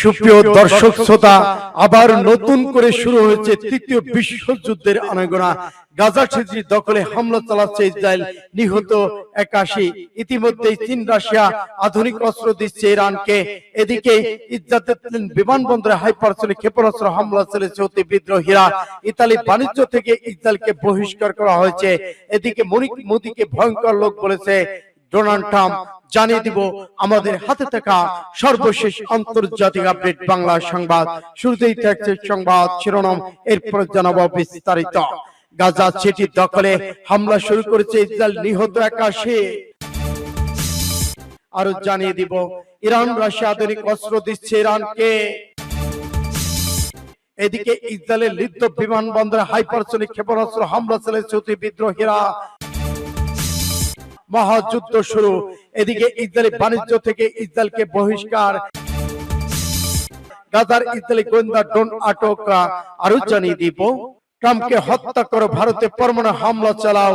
সুপ্রিয় দর্শক শ্রোতা আবার নতুন করে শুরু হয়েছে তৃতীয় বিশ্বযুদ্ধের আনাগোনা। গাজা ছেত্রী দখলে হামলা চালাচ্ছে ইসরায়েল। নিহত একাশি। ইতিমধ্যেই চীন রাশিয়া আধুনিক অস্ত্র দিচ্ছে ইরানকে। এদিকে ইসরায়েল বিমানবন্দরে হাইপারসোনিক ক্ষেপণাস্ত্র হামলা চলেছে অতি বিদ্রোহীরা। ইতালি বাণিজ্য থেকে ইসরায়েলকে বহিষ্কার করা হয়েছে। এদিকে মনিক মোদীকে ভয়ঙ্কর লোক বলেছে। ডোনাল্ড ট্রাম্প জানিয়ে দিব, আমাদের হাতে থাকা সর্বশেষ আন্তর্জাতিক আপডেট বাংলা সংবাদ। শুরুতেই থাকছে সংবাদ শিরোনাম, এরপর জানাব বিস্তারিত। গাজা সিটি দখলে হামলা শুরু করেছে ইসরায়েল, নিহত একাশি। আরও জানিয়ে দিব, ইরান, রাশিয়া আধুনিক অস্ত্র দিচ্ছে ইরানকে। এদিকে ইসরায়েলের লিপ্ত বিমানবন্দরে হাইপারসোনিক ক্ষেপণাস্ত্র হামলা চালিয়েছে বিদ্রোহীরা। মহাযুদ্ধ শুরু। এদিকে ইসরায়েলি বাণিজ্য থেকে ইসরায়েলকে বহিষ্কার। গাজার ইসরায়েলি গোয়েন্দা ডোন আটক আরও জানিয়ে দিব, ট্রাম্পকে হত্যা করো, ভারতে পরমাণু হামলা চালাও।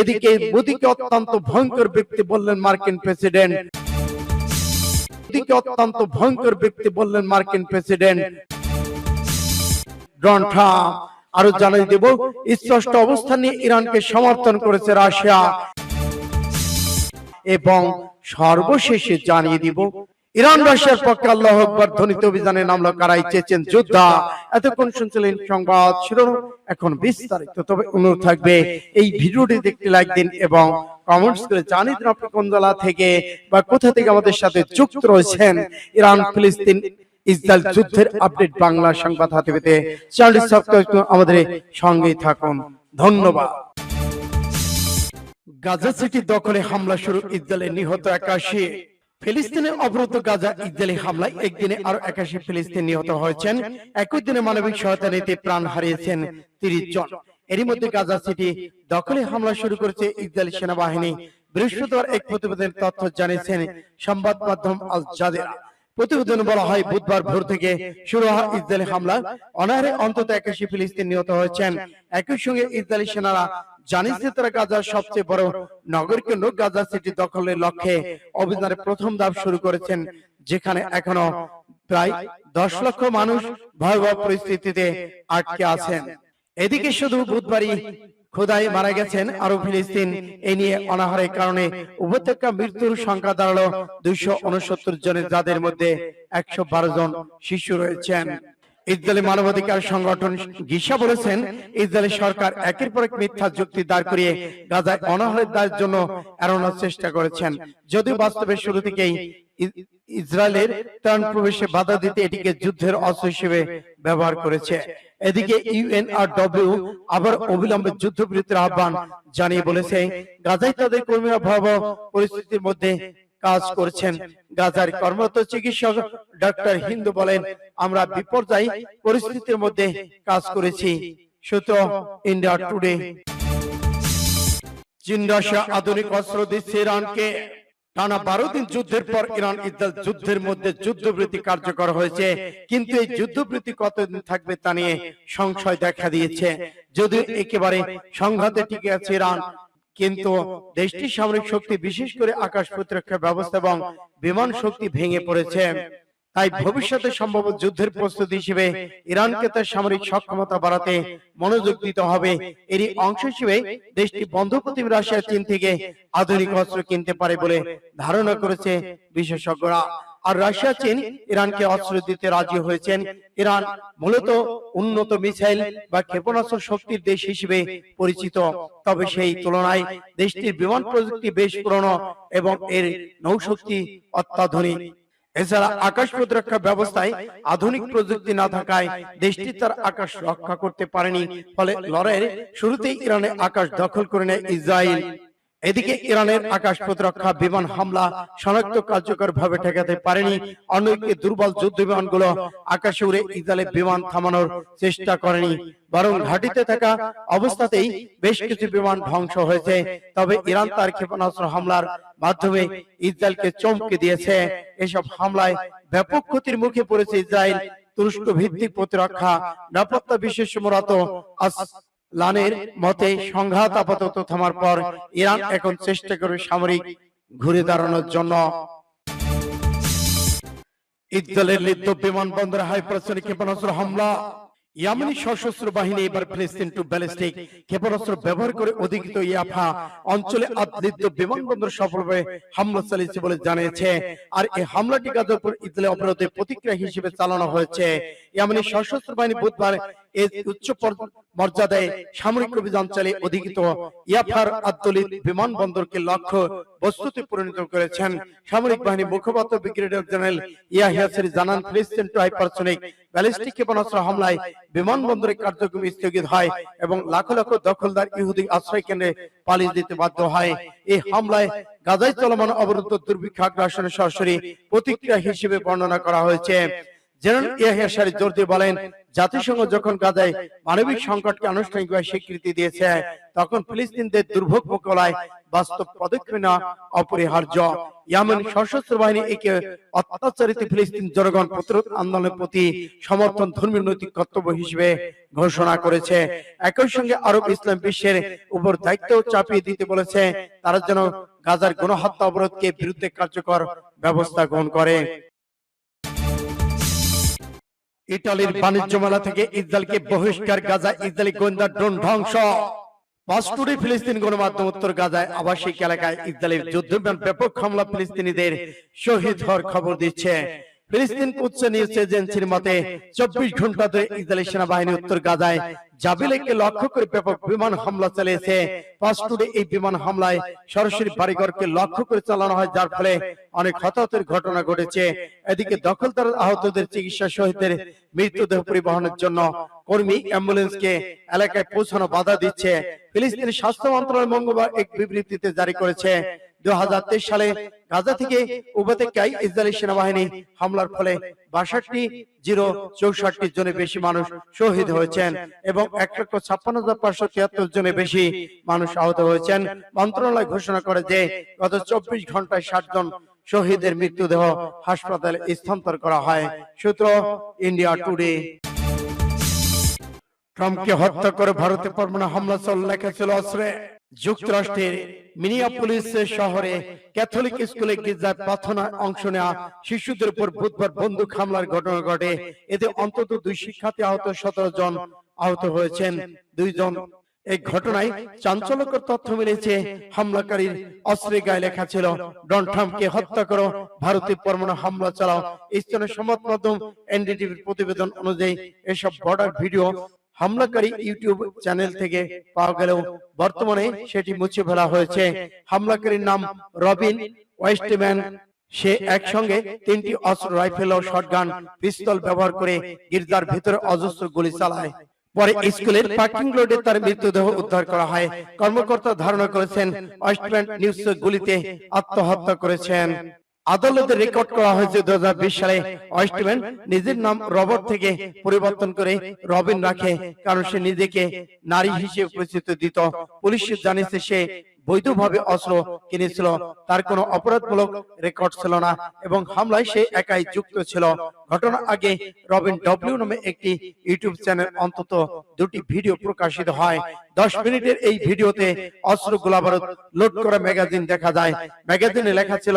এদিকে মোদীকে অত্যন্ত ভয়ঙ্কর ব্যক্তি বললেন মার্কিন প্রেসিডেন্ট। মোদীকে অত্যন্ত ভয়ঙ্কর ব্যক্তি বললেন মার্কিন প্রেসিডেন্ট। Donald Trump. আরও জানিয়ে দেব স্পষ্ট অবস্থান নিয়ে ইরানকে সমর্থন করেছে রাশিয়া। এবং সর্বশেষে জানিয়ে দিব ইরান রাশিয়ার পক্ষে আল্লাহ আকবর ধ্বনিত অভিযানে নামলো কারাই চেচেন যোদ্ধা। এতক্ষণ শুনছিলেন সংবাদ শিরোনাম এখন বিস্তারিত। তবে অনুরোধ থাকবে এই ভিডিওটি দেখতে লাইক দিন এবং কমেন্টস করে জানিয়ে দিন আপনি কোন জেলা থেকে বা কোথা থেকে আমাদের সাথে যুক্ত রয়েছেন ইরান ফিলিস্তিন ইসরায়েল যুদ্ধের আপডেট বাংলা সংবাদ হাতে পেতে চ্যানেলটি সাবস্ক্রাইব করুন। আমাদের সঙ্গেই থাকুন। ধন্যবাদ। গাজা সিটি দখলে হামলা শুরু ইসরায়েলের নিহত একাশি। ফিলিস্তিনের অবরুদ্ধ গাজা ইসরায়েলি হামলায় একদিনে আরও একাশি ফিলিস্তিন নিহত হয়েছেন। একই দিনে মানবিক সহায়তা নিতে প্রাণ হারিয়েছেন তিরিশ জন। এরই মধ্যে গাজা সিটি দখলে হামলা শুরু করেছে ইসরায়েলি সেনাবাহিনী। বৃহস্পতিবার এক প্রতিবেদনের তথ্য জানিয়েছেন সংবাদ মাধ্যম আল জাজিরা প্রতিবেদনে বলা হয়, বুধবার ভোর থেকে শুরু হওয়া ইসরায়েলি হামলা। অনাহারে অন্তত একাশি ফিলিস্তিন নিহত হয়েছেন। একই সঙ্গে ইসরায়েলি সেনারা জানিয়েছে, তারা গাজার সবচেয়ে বড় নগর কেন্দ্র গাজা সিটি দখলের লক্ষ্যে অভিযানের প্রথম ধাপ শুরু করেছেন, যেখানে এখনও প্রায় দশ লক্ষ মানুষ ভয়াবহ পরিস্থিতিতে আটকে আছেন। এদিকে শুধু বুধবারই খোদাই মারা গেছেন আরও ফিলিস্তিন। এ নিয়ে অনাহারের কারণে উপত্যকা মৃত্যুর সংখ্যা দাঁড়াল দুইশো উনসত্তর জনের, যাদের মধ্যে একশো বারো জন শিশু রয়েছেন। ইসরায়েলি মানবাধিকার সংগঠন গিসা বলেছেন, ইসরায়েলি সরকার একের পর এক মিথ্যা যুক্তি দাঁড় করিয়ে গাজায় অনাহারের দায়ের জন্য এড়ানোর চেষ্টা করেছেন। যদিও বাস্তবে শুরু থেকেই ইসরায়েলের ত্রাণ প্রবেশে বাধা দিতে এটিকে যুদ্ধের অস্ত্র হিসেবে ব্যবহার করেছে। এদিকে ইউএনআরডব্লিউ আবার অবিলম্বে যুদ্ধবিরতির আহ্বান জানিয়ে বলেছে, গাজায় তাদের কর্মীরা ভয়াবহ পরিস্থিতির মধ্যে কাজ করছেন। গাজার কর্মরত চিকিৎসক ডক্টর হিন্দু বলেন, আমরা বিপর্যয় পরিস্থিতির মধ্যে কাজ করেছি। সূত্র ইন্ডিয়া টুডে। চীন, রাশিয়া আধুনিক অস্ত্র দিচ্ছে ইরানকে। টানা বারো দিন যুদ্ধের পর ইরান ইসরায়েল যুদ্ধের মধ্যে যুদ্ধবৃত্তি কার্যকর হয়েছে। কিন্তু এই যুদ্ধবৃত্তি কতদিন থাকবে তা নিয়ে সংশয় দেখা দিয়েছে। যদিও একেবারে সংঘাতে টিকে আছে ইরান কিন্তু দেশটির সামরিক শক্তি বিশেষ করে আকাশ প্রতিরক্ষা ব্যবস্থা এবং বিমান শক্তি ভেঙে পড়েছে। তাই ভবিষ্যতে সম্ভব যুদ্ধের প্রস্তুতি হিসেবে ইরানকে তার সামরিক সক্ষমতা বাড়াতে মনোযোগ দিতে হবে। এরই অংশ হিসেবে দেশটি বন্ধ প্রতিম রাশিয়া চীন থেকে আধুনিক অস্ত্র কিনতে পারে বলে ধারণা করেছে বিশেষজ্ঞরা। আর রাশিয়া চীন ইরানকে অস্ত্র দিতে রাজি হয়েছেন। ইরান মূলত উন্নত মিসাইল বা ক্ষেপণাস্ত্র শক্তির দেশ হিসেবে পরিচিত। তবে সেই তুলনায় দেশটির বিমান প্রযুক্তি বেশ পুরনো এবং এর নৌশক্তি অত্যাধুনিক এছাড়া আকাশ প্রতিরক্ষা ব্যবস্থায় আধুনিক প্রযুক্তি না থাকায় দেশটি তার আকাশ রক্ষা করতে পারেনি। ফলে লড়াইয়ের শুরুতেই ইরানে আকাশ দখল করে নেয় ইসরায়েল। এদিকে ইরানের আকাশ প্রতিরক্ষা বিমান হামলা শনাক্ত কার্যকর ভাবে ঠেকাতে পারেনি অন্যদিকে দুর্বল যুদ্ধ বিমানগুলো আকাশে উড়ে ইসরায়েলের বিমান থামানোর চেষ্টা করেনি। বরং ঘাটিতে থাকা অবস্থাতেই বেশ কিছু বিমান ধ্বংস হয়েছে। তবে ইরান তার ক্ষেপণাস্ত্র হামলার মাধ্যমে ইসরায়েলকে চমকে দিয়েছে। এসব হামলায় ব্যাপক ক্ষতির মুখে পড়েছে ইসরায়েল। তুরস্ক ভিত্তিক প্রতিরক্ষা নিরাপত্তা বিশেষ বিশেষমরত লানের মতে সংঘাত আপাতত থামার পর ইরান এখন চেষ্টা করে সামরিক ঘুরে দাঁড়ানোর জন্য। ইসরায়েলের লিপ্ত বিমানবন্দরে হাইপারসোনিক ক্ষেপণাস্ত্র হামলা। ইয়ামেনি সশস্ত্র বাহিনী এবার ফিলিস্তিন টু ব্যালিস্টিক ক্ষেপণাস্ত্র ব্যবহার করে অধিকৃত ইয়াফা অঞ্চলে আদলিত বিমানবন্দর সফলভাবে হামলা চালিয়েছে বলে জানিয়েছে। আর এই হামলাটি গাজার উপর ইসরায়েলের অপরাধে প্রতিক্রিয়া হিসেবে চালানো হয়েছে। ইয়ামেনি সশস্ত্র বাহিনী বুধবার এই উচ্চ মর্যাদায় সামরিক অভিযান চালিয়ে অধিকৃত ইয়াফার বিমানবন্দরকে লক্ষ্য বস্তুতে পরিণত করেছেন। সামরিক বাহিনী মুখপাত্র ব্রিগেডিয়ার জেনারেল ইয়াহিয়াসেরি জানান, ফিলিস্তিন টু হাইপারসোনিক ব্যালিস্টিক ক্ষেপণাস্ত্র হামলায় কার্যক্রম স্থগিত হয় এবং লাখ লাখ দখলদার ইহুদি আশ্রয় কেন্দ্রে পালিয়ে দিতে বাধ্য হয়। এই হামলায় গাজায় চলমান অবরুদ্ধ দুর্ভিক্ষ আগ্রাসনের সরাসরি প্রতিক্রিয়া হিসেবে বর্ণনা করা হয়েছে। জেনারেল ইয়াহিয়া সারি জোর দিয়ে বলেন জাতিসংঘ যখন গাজায় মানবিক সংকটকে আনুষ্ঠানিকভাবে স্বীকৃতি দিয়েছে তখন ফিলিস্তিনদের দুর্ভোগ মোকাবেলায় বাস্তব পদক্ষেপ নেওয়া অপরিহার্য। ইয়ামেন সশস্ত্র বাহিনী একে অত্যাচারিত ফিলিস্তিন জনগণ প্রতিরোধ আন্দোলনের প্রতি সমর্থন ধর্মীয় নৈতিক কর্তব্য হিসেবে ঘোষণা করেছে। একই সঙ্গে আরব ইসলাম বিশ্বের উপর দায়িত্ব চাপিয়ে দিতে বলেছে তারা যেন গাজার গণহত্যা অবরোধকে বিরুদ্ধে কার্যকর ব্যবস্থা গ্রহণ করে। ইটালির বাণিজ্য মেলা থেকে ইসরায়েলকে বহিষ্কার গাজা ইসরায়েলি গোয়েন্দা ড্রোন ধ্বংস। পাঁচটুরি ফিলিস্তিন গণমাধ্যম উত্তর গাজায় আবাসিক এলাকায় ইসরায়েলের যুদ্ধ বিমান ব্যাপক হামলা ফিলিস্তিনিদের শহীদ হওয়ার খবর দিচ্ছে। ফিলিস্তিন উচ্চ নিউজ এজেন্সির মতে চব্বিশ ঘণ্টা ধরে ইসরায়েলি সেনাবাহিনী উত্তর গাজায় জাবিলেকে লক্ষ্য করে ব্যাপক বিমান হামলা চালিয়েছে। পাস্টুরে এই বিমান হামলায় সরাসরি বাড়িঘরকে লক্ষ্য করে চালানো হয় যার ফলে অনেক হতাহতের ঘটনা ঘটেছে। এদিকে দখলদার আহতদের চিকিৎসা শহীদদের মৃতদেহ পরিবহনের জন্য কর্মী অ্যাম্বুলেন্সকে এলাকায় পৌঁছানো বাধা দিচ্ছে। ফিলিস্তিনের স্বাস্থ্য মন্ত্রণালয় মঙ্গলবার এক বিবৃতিতে জারি করেছে। দু সালে গাজা থেকে উপত্যকায় ইসরায়েলি সেনাবাহিনী হামলার ফলে বাষট্টি জিরো চৌষট্টি জনের বেশি মানুষ শহীদ হয়েছেন এবং এক লক্ষ ছাপ্পান্ন হাজার পাঁচশো তিয়াত্তর জনের বেশি মানুষ আহত হয়েছেন। মন্ত্রণালয় ঘোষণা করে যে গত চব্বিশ ঘন্টায় ষাট জন শহীদের মৃত্যুদেহ হাসপাতালে স্থানান্তর করা হয়। সূত্র ইন্ডিয়া টুডে। ট্রাম্পকে হত্যা করে ভারতে পরমাণু হামলা চল লেখা ছিল অস্ত্রে। যুক্তরাষ্ট্রের মিনিয়াপুলিস শহরে ক্যাথলিক স্কুলে গির্জায় প্রার্থনায় অংশ নেওয়া শিশুদের উপর বুধবার বন্দুক হামলার ঘটনা ঘটে। এতে অন্তত দুই শিক্ষার্থী আহত, সতেরো জন আহত হয়েছেন। দুইজন এই ঘটনায় চাঞ্চল্যকর তথ্য মিলেছে। হামলাকারীর অস্ত্রে গায়ে লেখা ছিল ডন ট্রাম্পকে হত্যা করো, ভারতে পরমাণু হামলা চালাও। স্থানীয় সংবাদ মাধ্যম এনডিটিভির প্রতিবেদন অনুযায়ী এসব বর্ডার ভিডিও হামলাকারী ইউটিউব চ্যানেল থেকে পাওয়া গেলেও বর্তমানে সেটি মুছে ফেলা হয়েছে। হামলাকারীর নাম রবিন, ওয়েস্টম্যান। সে একসঙ্গে তিনটি অস্ত্র, রাইফেল ও শটগান, পিস্তল ব্যবহার করে গির্জার ভিতরে অজস্র গুলি চালায়। পরে স্কুলের পার্কিং লটে তার মৃতদেহ উদ্ধার করা হয়। কর্মকর্তা ধারণা করেছেন, ওয়েস্টম্যান নিউজ গুলিতে আত্মহত্যা করেছেন। আদালতে রেকর্ড করা হয়েছে দু সালে ওয়েস্টম্যান নিজের নাম রবট থেকে পরিবর্তন করে রবিন রাখে কারণ সে নিজেকে নারী হিসেবে পরিচিত দিত। পুলিশ জানিয়েছে সে বৈধভাবে অস্ত্র কিনেছিল। তার কোনো অপরাধমূলক রেকর্ড ছিল না এবং হামলায় সে একাই যুক্ত ছিল। ঘটনা আগে রবিন ডব্লিউ নামে একটি ইউটিউব চ্যানেল অন্তত দুটি ভিডিও প্রকাশিত হয়। দশ মিনিটের এই ভিডিওতে অস্ত্র গোলাবারুদ লোড করা ম্যাগাজিন দেখা যায়। ম্যাগাজিনে লেখা ছিল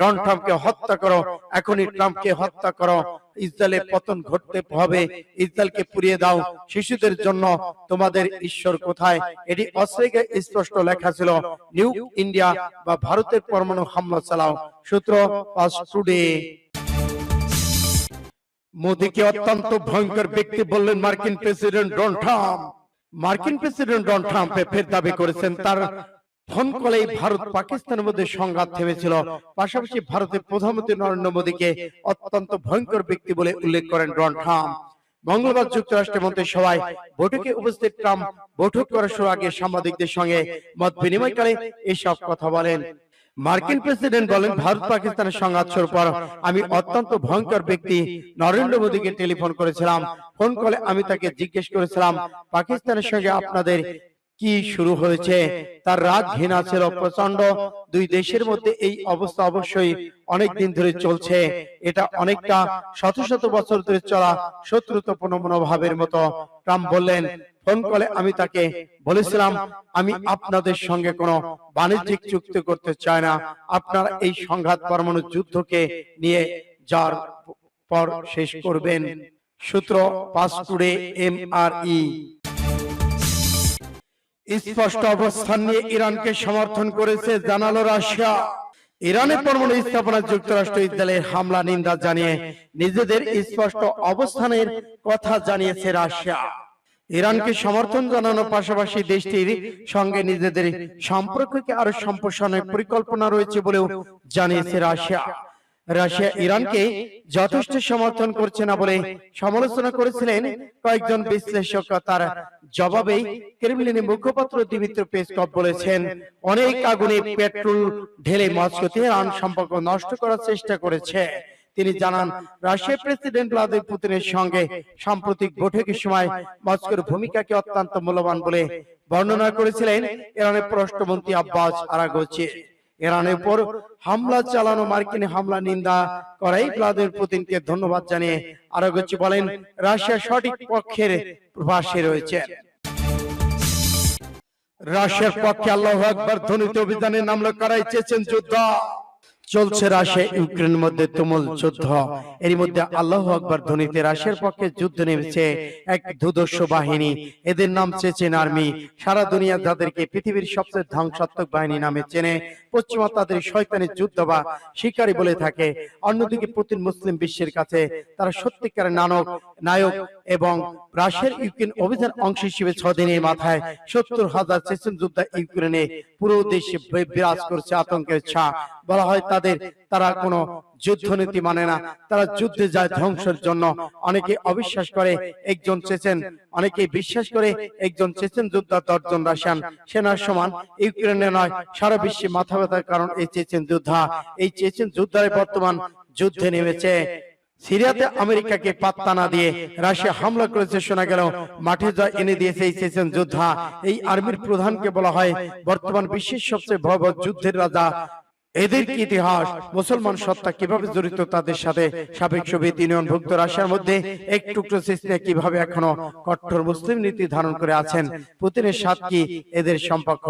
ডন ট্রাম্পকে হত্যা করো, এখনই ট্রাম্পকে হত্যা করো। ইসরায়েলের পতন ঘটতে হবে, ইসরায়েলকে পুড়িয়ে দাও। শিশুদের জন্য তোমাদের ঈশ্বর কোথায়? এটি অস্ত্রে স্পষ্ট লেখা ছিল। নিউ ইন্ডিয়া বা ভারতের পরমাণু হামলা চালাও। সূত্র টুডে। মোদীকে অত্যন্ত ভয়ঙ্কর ব্যক্তি বললেন মার্কিন প্রেসিডেন্ট ডোনাল্ড ট্রাম্প। মার্কিন প্রেসিডেন্ট ডোনাল্ড ট্রাম্প ফের দাবি করেছেন, তার ফোন ভারত পাকিস্তানের মধ্যে সংঘাত থেমেছিল। পাশাপাশি ভারতের প্রধানমন্ত্রী নরেন্দ্র মোদীকে অত্যন্ত ভয়ঙ্কর ব্যক্তি বলে উল্লেখ করেন ডোনাল্ড ট্রাম্প। মঙ্গলবার যুক্তরাষ্ট্রের বৈঠকে উপস্থিত ট্রাম্প বৈঠক করার আগে সাংবাদিকদের সঙ্গে মত বিনিময়কালে এসব কথা বলেন। মার্কিন প্রেসিডেন্ট বলেন, ভারত পাকিস্তানের সংঘাত শুরুর পর আমি অত্যন্ত ভয়ঙ্কর ব্যক্তি। নরেন্দ্র মোদীকে টেলিফোন করেছিলাম, ফোন কলে আমি তাকে জিজ্ঞেস করেছিলাম, পাকিস্তানের সঙ্গে আপনাদের কি শুরু হয়েছে? তার রাগ ঘৃণা ছিল প্রচণ্ড দুই দেশের মধ্যে এই অবস্থা অবশ্যই অনেক দিন ধরে চলছে। এটা অনেকটা শত শত বছর ধরে চলা শত্রুতাপূর্ণ মনোভাবের মতো। ট্রাম্প বললেন, ফোন কলে আমি তাকে বলেছিলাম, আমি আপনাদের সঙ্গে কোনো বাণিজ্যিক চুক্তি করতে চাই না। আপনারা এই সংঘাত পরমাণু যুদ্ধকে নিয়ে যার পর শেষ করবেন। সূত্র পাঁচ টুডে এম আর ই স্পষ্ট অবস্থান নিয়ে ইরানকে সমর্থন করেছে জানালো রাশিয়া। ইরানের পরমাণু স্থাপনা যুক্তরাষ্ট্র ইসরায়েলের হামলা নিন্দা জানিয়ে নিজেদের স্পষ্ট অবস্থানের কথা জানিয়েছে রাশিয়া। ইরানকে সমর্থন জানানোর পাশাপাশি দেশটির সঙ্গে নিজেদের সম্পর্ককে আরও সম্প্রসারণের পরিকল্পনা রয়েছে বলেও জানিয়েছে রাশিয়া। রাশিয়া ইরানকে যথেষ্ট সমর্থন করছে না বলে সমালোচনা করেছিলেন কয়েকজন বিশ্লেষক তার জবাবে ক্রেমলিনের মুখপাত্র দিমিত্র পেসকপ বলেছেন অনেক আগুনে পেট্রোল ঢেলে মস্কোতে ইরান সম্পর্ক নষ্ট করার চেষ্টা করেছে। তিনি জানান রাশিয়ার প্রেসিডেন্ট ভ্লাদিমির পুতিনের সঙ্গে সাম্প্রতিক বৈঠকের সময় মস্কোর ভূমিকাকে অত্যন্ত মূল্যবান বলে বর্ণনা করেছিলেন ইরানের পররাষ্ট্রমন্ত্রী আব্বাস আরাগোচি। ইরানের উপর হামলা চালানো মার্কিন হামলা নিন্দা করাই ভ্লাদিমির পুতিনকে ধন্যবাদ জানিয়ে আরও কিছু বলেন রাশিয়া সঠিক পক্ষের পাশে রয়েছে। রাশিয়ার পক্ষে আল্লাহ আকবর ধ্বনিত অভিযানে নামলো করাই চেয়েছেন যুদ্ধ। চলছে রাশিয়া ইউক্রেনের মধ্যে তুমুল যুদ্ধ। এর মধ্যে আল্লাহ আকবর ধ্বনিতে রাশিয়ার পক্ষে যুদ্ধ নেমেছে এক দুদর্শ বাহিনী। এদের নাম চেচেন আর্মি সারা দুনিয়া যাদেরকে পৃথিবীর সবচেয়ে ধ্বংসাত্মক বাহিনী নামে চেনে। পশ্চিমা তাদের শয়তানের যুদ্ধ বা শিকারী বলে থাকে। অন্যদিকে পুতিন মুসলিম বিশ্বের কাছে তারা সত্যিকারের নানক নায়ক এবং রাশিয়ার ইউক্রেন অভিযান অংশ হিসেবে ছ দিনের মাথায় সত্তর হাজার চেচেন যোদ্ধা ইউক্রেনে পুরো দেশে বিরাজ করছে আতঙ্কের ছা বলা হয় তাদের তারা কোনো যুদ্ধনীতি মানে না। তারা যুদ্ধে যায় ধ্বংসের জন্য। অনেকে অবিশ্বাস করে একজন চেচেন, অনেকে বিশ্বাস করে একজন চেচেন যোদ্ধা দশজন রাশিয়ান। সেনার সমান, ইউক্রেনে নয়, সারা বিশ্বে মাথা ব্যথার কারণ এই চেচেন যোদ্ধা। এই চেচেন যোদ্ধারা বর্তমান যুদ্ধে নেমেছে। সিরিয়াতে আমেরিকাকে পাত্তা না দিয়ে রাশিয়া হামলা করেছে শোনা গেল। মাঠে জয় এনে দিয়েছে এই চেচেন যোদ্ধা। এই আর্মির প্রধানকে বলা হয় বর্তমান বিশ্বের সবচেয়ে ভয়াবহ যুদ্ধের রাজা। এদের কি ইতিহাস? মুসলমান সত্তা কীভাবে জড়িত তাদের সাথে? সাবেক সোভিয়েত ইউনিয়ন ভুক্ত রাশিয়ার মধ্যে এক টুকরো সিস্টেম কীভাবে এখনও কট্টর মুসলিম নীতি ধারণ করে আছেন? পুতিনের সাথ কি এদের সম্পর্ক?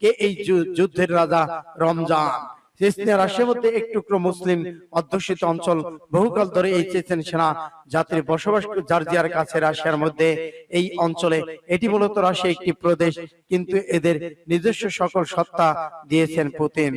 কে এই যুদ্ধের রাজা রমজান? চেচনিয়া রাশিয়ার মধ্যে এক টুকরো মুসলিম অধ্যুষিত অঞ্চল বহুকাল ধরে এই চেচেন সেনা জাতির বসবাস জার্জিয়ার কাছে রাশিয়ার মধ্যে এই অঞ্চলে। এটি মূলত রাশিয়া একটি প্রদেশ কিন্তু এদের নিজস্ব সকল সত্তা দিয়েছেন পুতিন।